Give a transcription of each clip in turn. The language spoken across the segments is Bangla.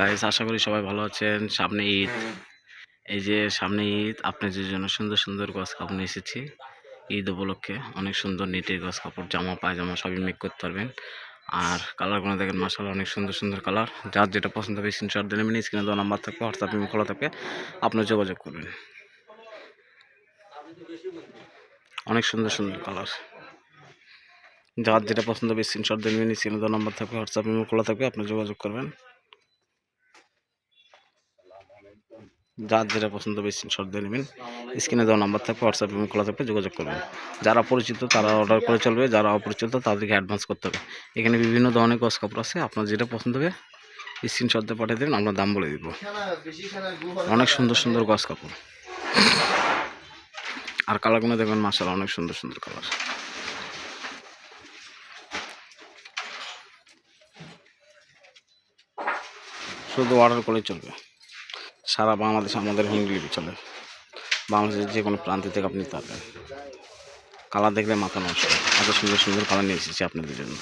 গাইস আশা করি সবাই ভালো আছেন। সামনে ঈদ। এই যে সামনে ঈদ আপনাদের জন্য সুন্দর সুন্দর গছ কাপড় নিয়ে এসেছি। ঈদ উপলক্ষে অনেক সুন্দর নেটের গছ কাপড় জামা পায়জামা সবই মেক করতে পারবেন। আর কালারগুলো দেখেন মাসাল অনেক সুন্দর সুন্দর কালার যার যেটা পছন্দ হবে স্ক্রিনশট দিলে মিনি স্ক্রিনে দেওয়া নাম্বার থাকবে হোয়াটসঅ্যাপ খোলা থাকবে আপনার যোগাযোগ করবেন। অনেক সুন্দর সুন্দর কালার যার যেটা পছন্দ হবে স্ক্রিনশট দিলে মিনি স্ক্রিনে দেওয়া নাম্বার থাকবে হোয়াটসঅ্যাপ খোলা থাকবে আপনি যোগাযোগ করবেন। যার যেটা পছন্দ হবে স্ক্রিনশট দিয়ে নেবেন। স্ক্রিনে দেওয়া নাম্বার থাকবে হোয়াটসঅ্যাপ এবং খোলা থাকবে, যোগাযোগ করবেন। যারা পরিচিত, তারা অর্ডার করে চলবে, যারা অপরিচিত, তাদেরকে অ্যাডভান্স করতে হবে। এখানে বিভিন্ন ধরনের গস কাপড় আছে, আপনার যেটা পছন্দ হবে স্ক্রিনশট দিয়ে পাঠিয়ে দেবেন, আমরা দাম বলে দিব। অনেক সুন্দর সুন্দর গস কাপড়। আর কালারগুলো দেখবেন মাসাল অনেক সুন্দর সুন্দর কালার শুধু অর্ডার করলেই চলবে। সারা বাংলাদেশ আমাদের হোম ডেলিভারি চলে। বাংলাদেশের যে কোনো প্রান্ত থেকে আপনি পারবেন কালার দেখলে মাথা নষ্ট এত সুন্দর সুন্দর কালার নিয়ে এসেছি আপনাদের জন্য।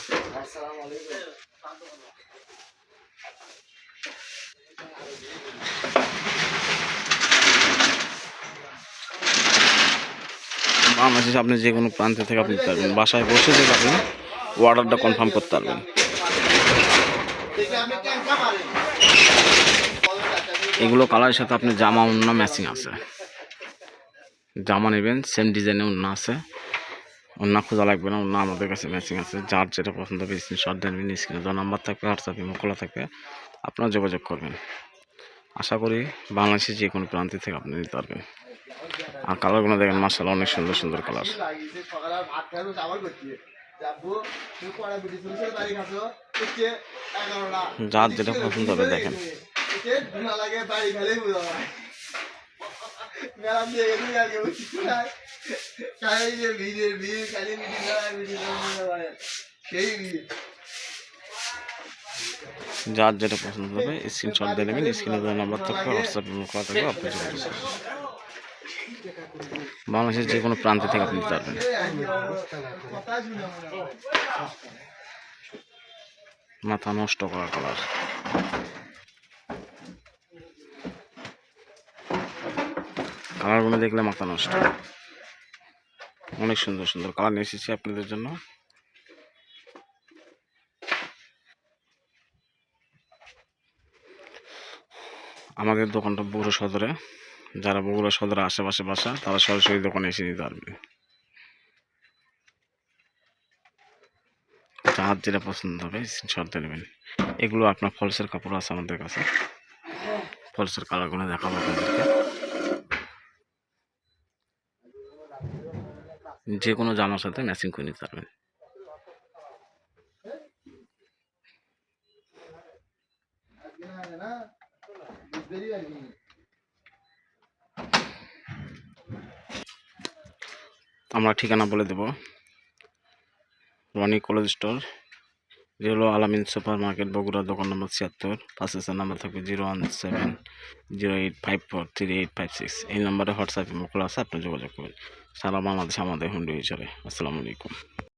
বাংলাদেশে আপনি যে কোনো প্রান্ত থেকে আপনি পারবেন বাসায় বসে থেকে আপনি অর্ডারটা কনফার্ম করতে পারবেন। এগুলো কালারের সাথে আপনি জামা অন্য ম্যাচিং আছে। জামা নেবেন সেম ডিজাইনে অন্য আছে। অন্য খোঁজা লাগবে না অন্য আমাদের কাছে ম্যাচিং আছে। যার যেটা পছন্দ হবে স্ক্রিনশট দেবেন স্ক্রিনে দেওয়া নাম্বার থাকবে হোয়াটসঅ্যাপ ইমো খোলা থাকবে। আপনারা যোগাযোগ করবেন। আশা করি বাংলাদেশের যে কোনো প্রান্তি থেকে আপনি নিতে পারবেন। আর কালারগুলো দেখেন মার্শাল অনেক সুন্দর সুন্দর কালার। যার যেটা পছন্দ হবে দেখেন। যার যেটা পছন্দ হবে স্ক্রিনশট দিয়ে নেবেন স্ক্রিনে দেওয়া নাম্বার থাকবে হোয়াটসঅ্যাপ করা থাকবে আপনি বাংলাদেশের যে কোনো প্রান্ত থেকে আপনি নিতে পারবেন। মাথা নষ্ট করার কালার কালারগুলো দেখলে মাথা নষ্ট। অনেক সুন্দর সুন্দর কালার নিয়ে এসেছি আপনাদের জন্য। আমাদের দোকানটা বগুড়া সদরে। যারা বগুড়া সদরে আশেপাশে বাসা, তারা সরাসরি দোকানে এসে নিতে পারবে। যার যেটা পছন্দ হবে দিয়ে নেবেন। এগুলো আপনার ফলসের কাপড় আছে আমাদের কাছে। ফলসের কালারগুলো দেখাবো আপনাদেরকে। যে কোনো জামার সাথে ম্যাচিং করে নিতে পারবেন। আমরা ঠিকানা বলে দেব। Roni college store. হলো আলামিন সুপার মার্কেট বগুড়া দোকান নম্বর ছিয়াত্তর পাঁচের নাম্বার থাকবে zero one seven zero eight five four three eight five six. এই নাম্বারে হোয়াটসঅ্যাপে খোলা আছে, আপনি যোগাযোগ করবেন সারা বাংলাদেশ, আমাদের হুন্ডি চলে। আসসালামু আলাইকুম।